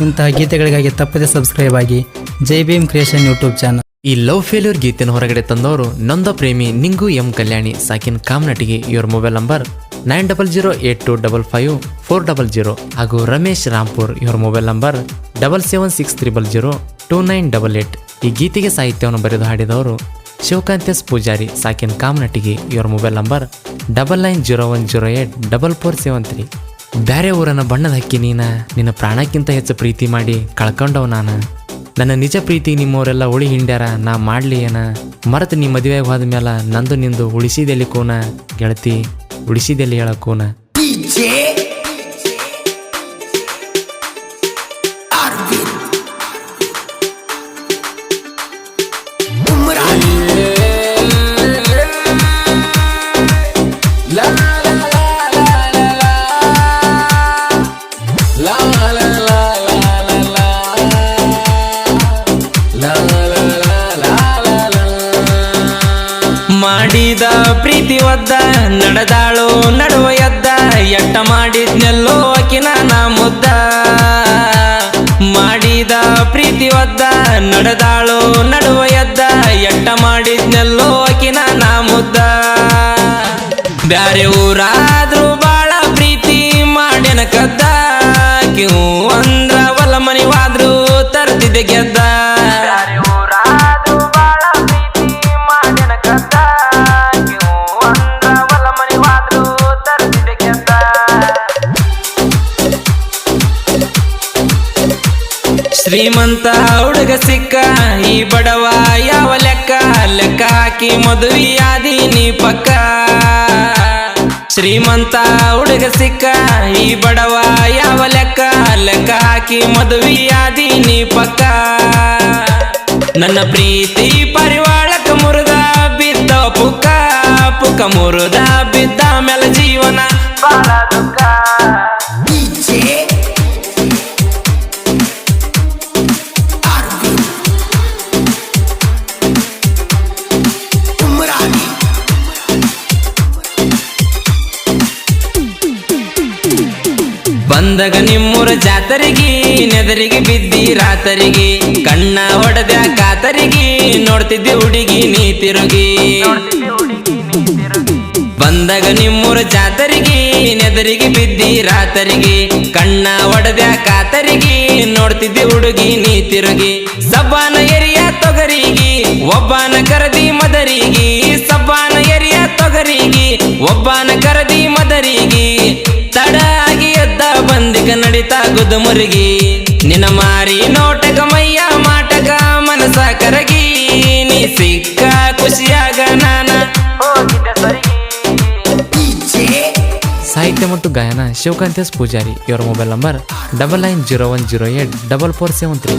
ಇಂತಹ ಗೀತೆಗಳಿಗಾಗಿ ತಪ್ಪದೆ ಸಬ್ಸ್ಕ್ರೈಬ್ ಆಗಿ Jai Bhim creation YouTube channel ಈ ಲವ್ ಫೇಲ್ಯೂರ್ ಗೀತೆನ ಹೊರಗಡೆ ತಂದವರು ನಂದ ಪ್ರೇಮಿ ನಿಂಗು ಎಂ ಕಲ್ಯಾಣಿ ಸಾಕಿನ್ ಕಾಮ್ನಟಿಗೆ ಇವರ್ mobile number nine double zero eight two double five four double zero ಹಾಗೂ ರಮೇಶ್ ರಾಂಪುರ್ ಇವರ mobile number double seven six triple zero two nine double eight ಈ ಗೀತೆಗೆ ಸಾಹಿತ್ಯವನ್ನು ಬರೆದು ಹಾಡಿದವರು ಶಿವಕಾಂತ್ ಎಸ್ ಪೂಜಾರಿ ಸಾಕಿನ್ ಕಾಮ್ನಟಿಗೆ ಇವರ mobile number double nine zero one zero eight double four seven three ಬ್ಯಾರೆ ಊರನ್ನ ಬಣ್ಣದ ಹಕ್ಕಿ ನೀನ, ನಿನ್ನ ಪ್ರಾಣಕ್ಕಿಂತ ಹೆಚ್ಚು ಪ್ರೀತಿ ಮಾಡಿ ಕಳ್ಕೊಂಡವ್ ನಾನು. ನನ್ನ ನಿಜ ಪ್ರೀತಿ ನಿಮ್ಮವರೆಲ್ಲ ಉಳಿ ಹಿಂಡ್ಯಾರ, ನಾ ಮಾಡ್ಲಿ ಏನ ಮರೆತು ನೀ ಮದುವೆಗೆ ಹೋದ್ಮೇಲೆ ನಂದು ನಿಂದು ಉಳಿಸಿದೆಲ್ಲಿ ಕೋನ? ಗೆಳತಿ, ಉಳಿಸಿದೆಲ್ಲಿ ಹೇಳ ಒದ್ದ ನಡೆದಾಳು ನಡುವ ಎದ್ದ, ಎಟ್ಟ ಮಾಡಿದ್ನೆಲ್ಲೋ ಅಕಿನ ನಾ ಮುದ್ದ. ಮಾಡಿದ ಪ್ರೀತಿ ಒದ್ದ, ನಡೆದಾಳು ನಡುವ ಎದ್ದ, ಎಟ್ಟ ಮಾಡಿದ್ನೆಲ್ಲೋ ಅಕಿನ ನಾ ಮುದ್ದ. ಬ್ಯಾರೆ ಊರಾದ್ರೂ ಬಾಳ ಪ್ರೀತಿ ಮಾಡ್ಯನ ಕದ್ದ. ಕಿವು ಅಂದ್ರ ಹೊಲ ಮನಿವಾದ್ರೂ ತರ್ತಿದ್ದೆ ಗೆದ್ದ. ಶ್ರೀಮಂತ ಹುಡುಗ ಸಿಕ್ಕ ಈ ಬಡವ ಯಾವ ಲೆಕ್ಕ? ಲೆಕ್ಕ ಹಾಕಿ ಮದುವೆಯಾದಿ ನೀ ಪಕ್ಕ. ಶ್ರೀಮಂತ ಹುಡುಗ ಸಿಕ್ಕ ಈ ಬಡವ ಯಾವ ಲೆಕ್ಕ? ಲೆಕ್ಕ ಹಾಕಿ ಮದುವೆಯಾದಿ ನೀ ಪಕ್ಕ. ನನ್ನ ಪ್ರೀತಿ ಪರಿವಾಳಕ ಮುರುದ ಬಿದ್ದ ಪುಕ್ಕ. ಪುಕ್ಕ ಮುರುದ ಬಿದ್ದ ಮೇಲೆ ಜೀವನ ಬಹಳ ದುಃಖ. ಬಂದಾಗ ನಿಮ್ಮೂರ ಜಾತರಿಗೆ ನೆದರಿಗೆ ಬಿದ್ದಿ ರಾತರಿಗೆ ಕಣ್ಣ ಹೊಡೆದ ಕಾತರಿಗೆ ನೋಡ್ತಿದ್ದೆ ಹುಡುಗಿ ನೀ ತಿರುಗಿ ಬಂದಾಗ ನಿಮ್ಮೂರ ಜಾತರಿಗೆ ನೆದರಿಗೆ ಬಿದ್ದಿ ರಾತರಿಗೆ ಕಣ್ಣ ಹೊಡೆದ ಕಾತರಿಗೆ ನೋಡ್ತಿದ್ದೆ ಹುಡುಗಿ ನೀ ತಿರುಗಿ ಸಬ್ಬಾನ ಎರಿಯ ತೊಗರಿಗೆ ಒಬ್ಬನ ಕರದಿ ಮದರಿಗೆ ಸಬ್ಬಾನ ಎರಿಯ ತೊಗರಿಗೆ ಒಬ್ಬನ ಕರದಿ ಮದರಿಗೆ. ಬಂದಿಗ ನಡಿತಾ ಗುದುಮುರುಗಿ ನಿನ್ನ ಮಾರಿ ನೋಟಕ ಮಯ್ಯ ಮಾಟಕ ಮನಸ ಕರಗಿ. ನೀ ಸಿಕ್ಕ ಖುಷಿಯಾಗ ನಾನ ಸಾಹಿತ್ಯ ಮತ್ತು ಗಾಯನ ಶಿವಕಾಂತ್ ಎಸ್ ಪೂಜಾರಿ. ಇವರ mobile number double nine zero one zero eight double four seven three.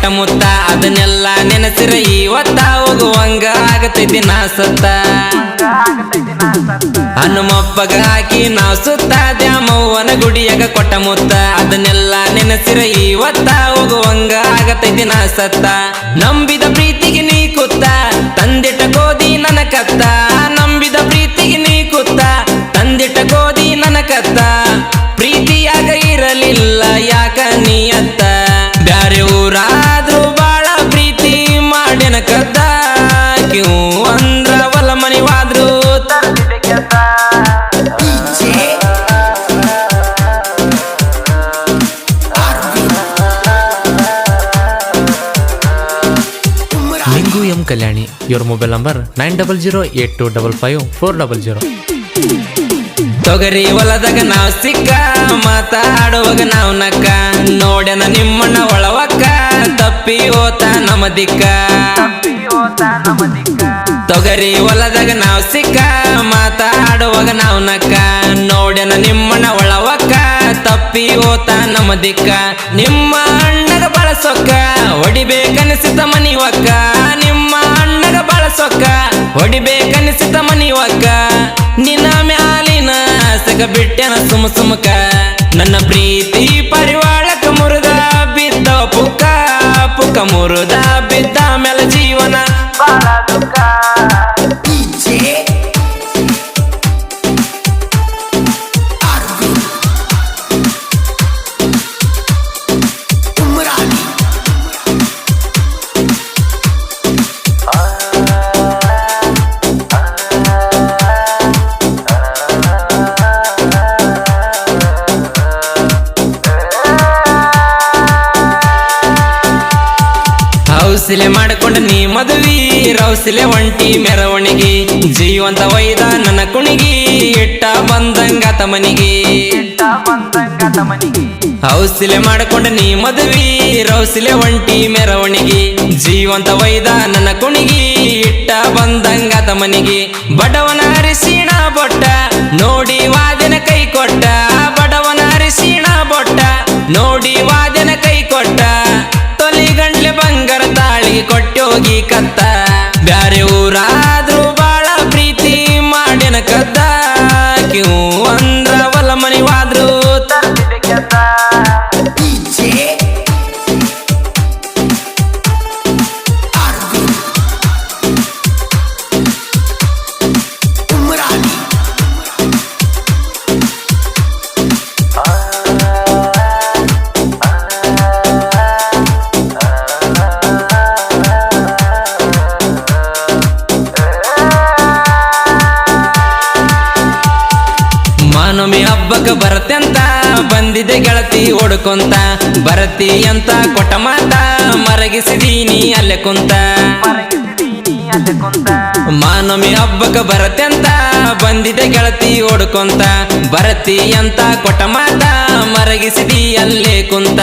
ಕೊಟ್ಟ ಮುತ್ತ ಅದನ್ನೆಲ್ಲ ನೆನೆಸಿರ ಇವತ್ತ ಹೋಗುವಂಗ ಆಗತೈತಿ ನಾ ಸತ್ತ. ಹನುಮಪ್ಪಗ ಹಾಕಿ ನಾವು ಸುತ್ತ ದ್ಯಾಮವ್ವನ ಗುಡಿಯಾಗ ಕೊಟ್ಟ ಮುತ್ತ ಅದನ್ನೆಲ್ಲ ನೆನೆಸಿರ ಇವತ್ತ ಹೋಗುವಂಗ ಆಗತೈತಿ ನಾ ಸತ್ತ. ನಂಬಿದ ಪ್ರೀತಿಗೆ ನೀ ಕುತ್ತ, ತಂದಿಟ್ಟ ಗೋದಿ ನನ್ನ ಕತ್ತ. ಕಲ್ಯಾಣಿ. ಇವ್ರ mobile number nine double zero eight two double five four double zero ತೊಗರಿ ಹೊಲದಾಗ ನಾವ್ ಸಿಕ್ಕ, ಮಾತಾಡುವಾಗ ನಾವ್ ನಕ್ಕ. ನೋಡ್ಯನ ನಿಮ್ಮಣ್ಣ ಒಳವಕ್ಕ, ತಪ್ಪಿ ಹೋತ ನಮ್ಮ ದಿಕ್ಕ. ತೊಗರಿ ಹೊಲದಾಗ ನಾವ್ ಸಿಕ್ಕ, ಮಾತಾಡುವಾಗ ನಾವ್ ನಕ್ಕ. ನೋಡ್ಯನ ನಿಮ್ಮಣ್ಣ ಒಳವಕ್ಕ, ತಪ್ಪಿ ಹೋತ ನಮ್ಮ ದಿಕ್ಕ. ನಿಮ್ಮ ಅಣ್ಣಗ ಬಳಸೊಕ್ಕ ಹೊಡಿಬೇಕನಿಸಿದ ಮನಿ ಒಕ್ಕ ಸೊಕ್ಕ ಮನಿ ಇವಕ್ಕ ನಿನ್ನ ಮ್ಯಾಲಿನ ಸಗ ಬಿಟ್ಟೆನ ಸುಮ ಸುಮಕ. ನನ್ನ ಪ್ರೀತಿ ಪರಿವಾಳಕ ಮುರುದ ಬಿದ್ದ ಪುಕ್ಕ ಪುಕ್ಕ ಮುರುದ ಬಿದ್ದ ಮೇಲೆ ಜೀವನ. ಹೌಸಿಲೆ ಮಾಡಿಕೊಂಡು ನೀ ಮದುವಿ, ರೌಸಿಲೆ ಒಂಟಿ ಮೆರವಣಿಗೆ. ಜೀವಂತ ವೈದ ನನ್ನ ಕುಣಿಗಿ, ಇಟ್ಟ ಬಂದಂಗ ಮನಿಗೆ ಬಂದಂಗದ ಮನಿಗೆ ಹೌಸಿಲೆ ಮಾಡಿಕೊಂಡು ನೀ ಮದುವಿ, ರೌಸಿಲೆ ಒಂಟಿ ಮೆರವಣಿಗೆ. ಜೀವಂತ ವೈದ ನನ್ನ ಕುಣಿಗಿ, ಇಟ್ಟ ಬಂದಂಗ ತಮನಿಗೆ. ಬಡವನ ಹರಿಸಿಣ ಬೊಟ್ಟ, ನೋಡಿ ಕೊಟ್ಟೋಗಿ ಕತ್ತ. ಬ್ಯಾರೆ ಊರಾದ್ರೂ ಬಾಳ ಪ್ರೀತಿ ಮಾಡಿನ ಕತ್ತ. ಕಿವು ಓಡ್ಕೊಂತ ಬರತಿ ಅಂತ ಕೊಟ್ಟ ಮಾತ, ಮರಗಿಸಿದೀನಿ ಅಲ್ಲೆ ಕುಂತ. ಮರಗಿಸಿದೀನಿ ಹಬ್ಬಕ ಕುಂತ ಅಂತ, ಬಂದಿದೆ ಗೆಳತಿ ಓಡ್ಕೊಂತ. ಬರತಿ ಅಂತ ಕೊಟ್ಟ ಮಾತ, ಮರಗಿಸಿದಿ ಅಲ್ಲೇ ಕುಂತ.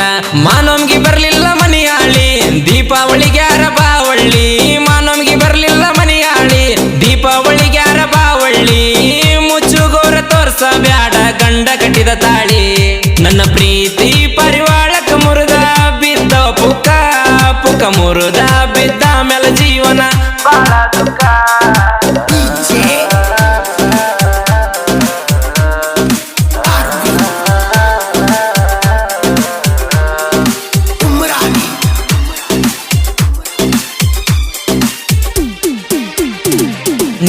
ಮಾನಮ್ಗೆ ಬರ್ಲಿಲ್ಲ ಮನಿಯಾಳಿ, ದೀಪಾವಳಿಗೆ ಅರಬಾವಳ್ಳಿ ಬಾವಳ್ಳಿ ಮಾನಮ್ಗೆ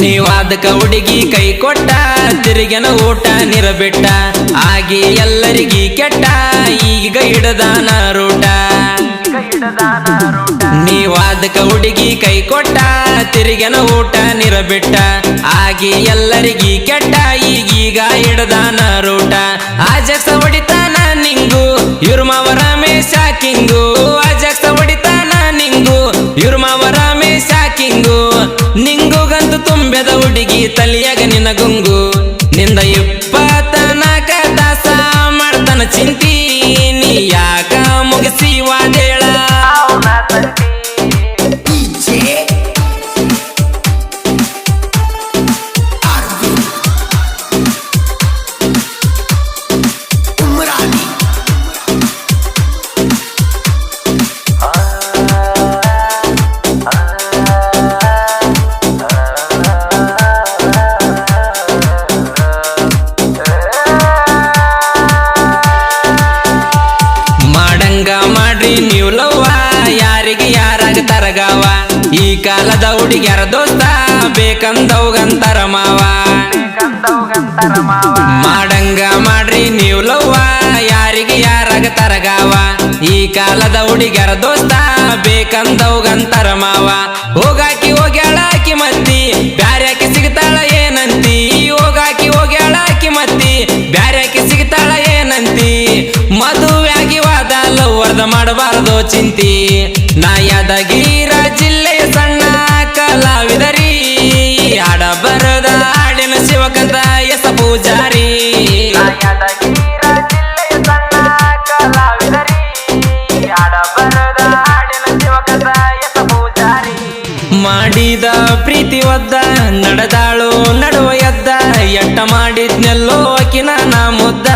ನೀವಾದಕ ಹುಡುಗಿ ಕೈ ಕೊಟ್ಟ, ತಿರುಗಿನ ಊಟ ನಿರಬಿಟ್ಟ, ಆಗಿ ಎಲ್ಲರಿಗಿ ಕೆಟ್ಟ, ಈಗ ಹಿಡದಾನ ರೂಟ ನೀವಾದಕ ಹುಡುಗಿ ಕೈ ಕೊಟ್ಟ, ತಿರುಗಿನ ಊಟ ನಿರಬಿಟ್ಟ, ಆಗಿ ಎಲ್ಲರಿಗಿ ಕೆಟ್ಟ, ಈಗೀಗ ಹಿಡದಾನ ರೂಟ ಆಜಸ ಹೊಡಿತಾನ ನಿಂಗು ಇರುಮವರ ಮೇಸಾಕಿಂಗು ರಮೇಶ ಕಿಂಗು. ತುಂಬೆದ ಹುಡುಗಿ ತಲಿಯಾಗ ನಿನ್ನ ಗುಂಗು ನಿಂದ ಇಪ್ಪತ್ತನಾಕ ಬೇಕಂದವ್ಗಂತರ ಮಾವ. ಮಾಡಂಗ ಮಾಡ್ರಿ ನೀವು ಲವ್ವ. ಯಾರಿಗೆ ಯಾರಾಗ ತರಗಾವ. ಈ ಕಾಲದ ಹುಡುಗರ ದೋಸ್ತ ಬೇಕಂದವ್ಗಂತರ ಮಾವ. ಹೋಗಾಕಿ ಹೋಗ್ಯಾಳಾಕಿ ಮತ್ತಿ. ಬ್ಯಾರ್ಯಾಕಿ ಸಿಗ್ತಾಳ ಏನಂತಿ. ಹೋಗಾಕಿ ಹೋಗ್ಯಾಳಾಕಿ ಮತ್ತಿ. ಬ್ಯಾರ್ಯಾಕಿ ಸಿಗ್ತಾಳ ಏನಂತಿ. ಮದುವೆಯಾಗಿ ವಾದ ಲವ್ವರ್ದ ಮಾಡಬಾರದು ಚಿಂತಿ. ನಾ ಹಾಡ ಬರದ ಹಾಡಿನ ಶಿವಕಂತ ಎಸ ಪೂಜಾರಿ. ಮಾಡಿದ ಪ್ರೀತಿ ಒದ್ದ, ನಡೆದಾಳು ನಡುವ ಎದ್ದ, ಎಟ್ಟ ಮಾಡಿದ್ನೆಲ್ಲೋ ಅಕಿನ ನಾ ಮುದ್ದ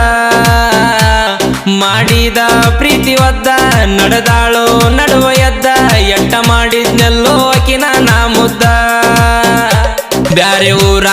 ಮಾಡಿದ ಪ್ರೀತಿ ಒದ್ದ, ನಡೆದಾಳು ನಡುವ ಎದ್ದ, ಎಟ್ಟ ಮಾಡಿದ್ನೆಲ್ಲೋ ಅಕಿನ ನಾ ಮುದ್ದ ಬ್ಯಾರೆ ಊರ